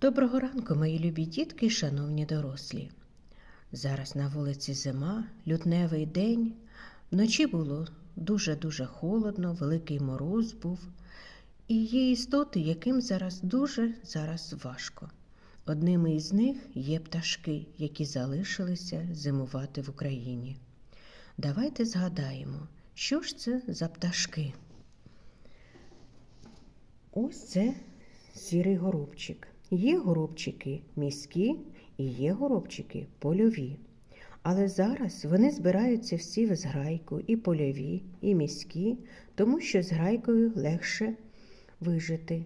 Доброго ранку, мої любі дітки і шановні дорослі. Зараз на вулиці зима, лютневий день. Вночі було дуже-дуже холодно, великий мороз був. І є істоти, яким зараз дуже зараз важко. Одними із них є пташки, які залишилися зимувати в Україні. Давайте згадаємо, що ж це за пташки. Ось це сірий горобчик. Є горобчики міські і є горобчики польові. Але зараз вони збираються всі в зграйку, і польові, і міські, тому що з грайкою легше вижити.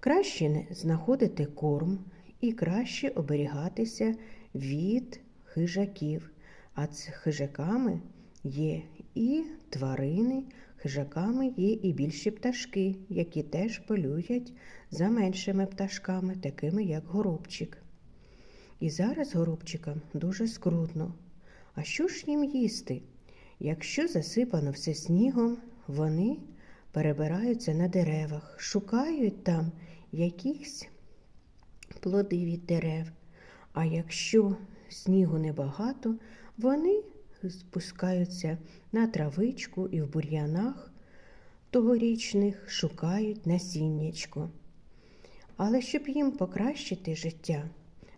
Краще знаходити корм і краще оберігатися від хижаків. А з хижаками є і тварини, хижаками є і більші пташки, які теж полюють за меншими пташками, такими як горобчик. І зараз горобчикам дуже скрутно. А що ж їм їсти? Якщо засипано все снігом, вони перебираються на деревах, шукають там якісь плоди від дерев. А якщо снігу небагато, вони спускаються на травичку і в бур'янах тогорічних шукають насіннячко. Але щоб їм покращити життя,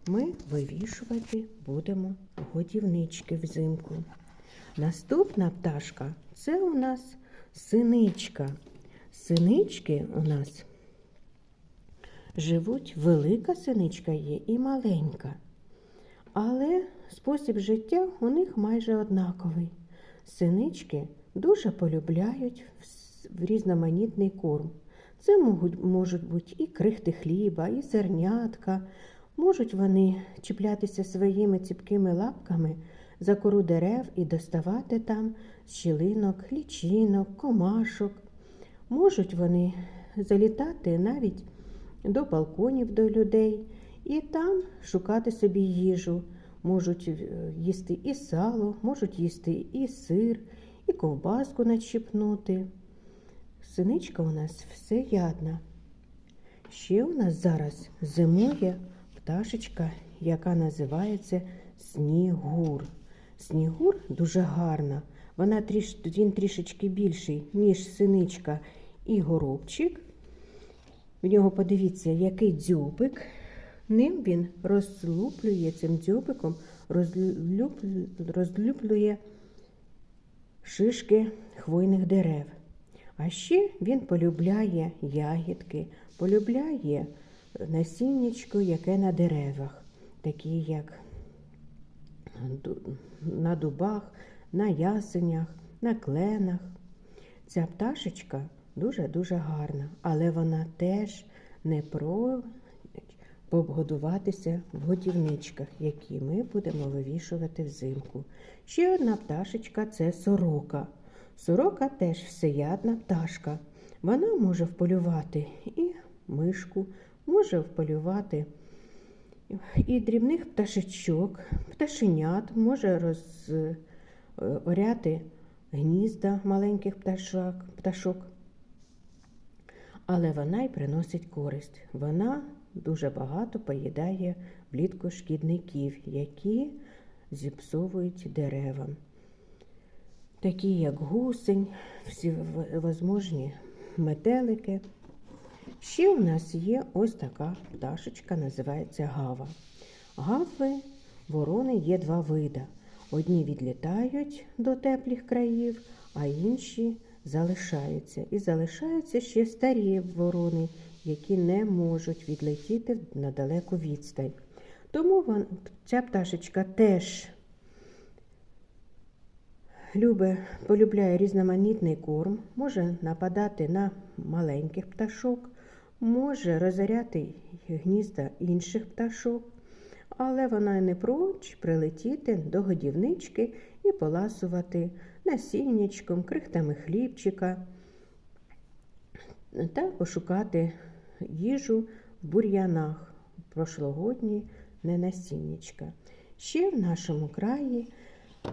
ми вивішувати будемо годівнички взимку. Наступна пташка це у нас синичка. Синички у нас живуть велика синичка є і маленька. Але спосіб життя у них майже однаковий. Синички дуже полюбляють в різноманітний корм. Це можуть, бути і крихти хліба, і зернятка. Можуть вони чіплятися своїми ціпкими лапками за кору дерев і доставати там щілинок, лічинок, комашок. Можуть вони залітати навіть до балконів до людей і там шукати собі їжу. Можуть їсти і сало, можуть їсти і сир, і ковбаску начіпнути. Синичка у нас всеядна. Ще у нас зараз зимує пташечка, яка називається снігур. Снігур дуже гарна. Вона тріш, він трішечки більший, ніж синичка і горобчик. В нього подивіться, який дзьобик. Ним він розлуплює цим дзьобиком, розлюп, розлюплює шишки хвойних дерев. А ще він полюбляє ягідки, полюбляє насіннячко, яке на деревах, такі як на дубах, на ясенях, на кленах. Ця пташечка дуже-дуже гарна, але вона теж не про побгодуватися в годівничках, які ми будемо вивішувати взимку. Ще одна пташечка це сорока. Сорока теж всеядна пташка. Вона може вполювати і мишку, може вполювати і дрібних пташечок, пташенят, може розоряти гнізда маленьких пташок. Але вона й приносить користь. Вона дуже багато поїдає влітку шкідників, які зіпсовують дерева. Такі, як гусень, всі возможні метелики. Ще у нас є ось така пташечка, називається гава. Гави ворони є два вида. Одні відлітають до теплих країв, а інші залишаються. І залишаються ще старі ворони, які не можуть відлетіти на далеку відстань. Тому ця пташечка теж любить, полюбляє різноманітний корм, може нападати на маленьких пташок, може розоряти гнізда інших пташок, але вона не проч прилетіти до годівнички і поласувати насіннячком, крихтами хлібчика та пошукати їжу в бур'янах прошлогодні ненасіннячка. Ще в нашому краї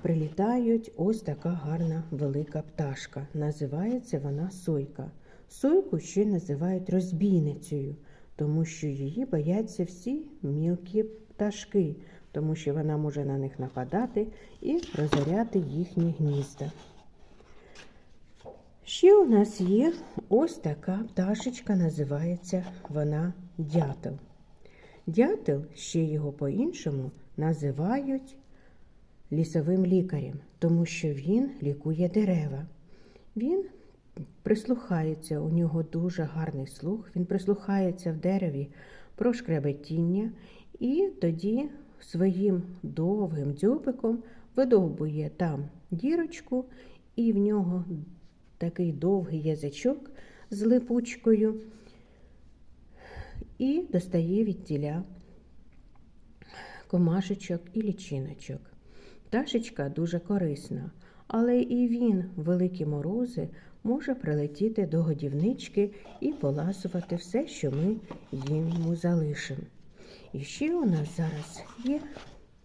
прилітають ось така гарна велика пташка. Називається вона сойка. Сойку ще називають розбійницею, тому що її бояться всі мілкі пташки, тому що вона може на них нападати і розоряти їхні гнізда. Ще у нас є ось така пташечка, називається вона дятел. Дятел, ще його по-іншому, називають лісовим лікарем, тому що він лікує дерева. Він прислухається, у нього дуже гарний слух, він прислухається в дереві про шкребетіння і тоді своїм довгим дзьобиком видовбує там дірочку, і в нього такий довгий язичок з липучкою і достає від тіля комашечок і лічиночок. Пташечка дуже корисна, але і він, великі морози, може прилетіти до годівнички і поласувати все, що ми йому залишимо. І ще у нас зараз є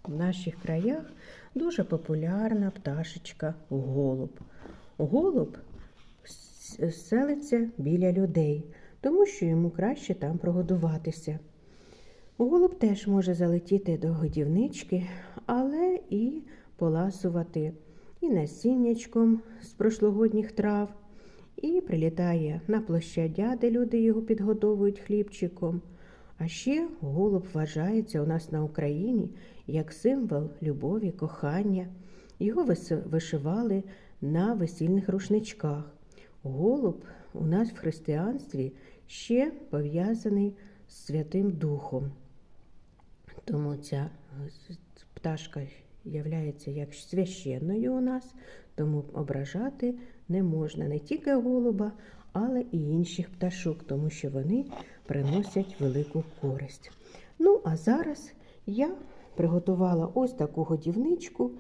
в наших краях дуже популярна пташечка голуб. Голуб селиться біля людей, тому що йому краще там прогодуватися. Голуб теж може залетіти до годівнички, але і поласувати і насіннячком з прошлогодніх трав, і прилітає на площадя, де люди його підгодовують хлібчиком. А ще голуб вважається у нас на Україні як символ любові, кохання. Його вишивали на весільних рушничках. Голуб у нас в християнстві ще пов'язаний з Святим Духом. Тому ця пташка являється як священною у нас, тому ображати не можна не тільки голуба, але і інших пташок, тому що вони приносять велику користь. Ну, а зараз я приготувала ось таку годівничку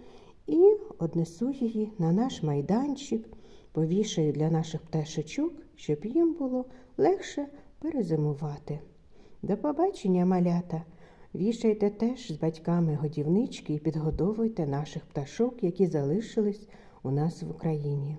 і однесу її на наш майданчик, повішаю для наших пташечок, щоб їм було легше перезимувати. До побачення, малята! Вішайте теж з батьками годівнички і підгодовуйте наших пташок, які залишились у нас в Україні.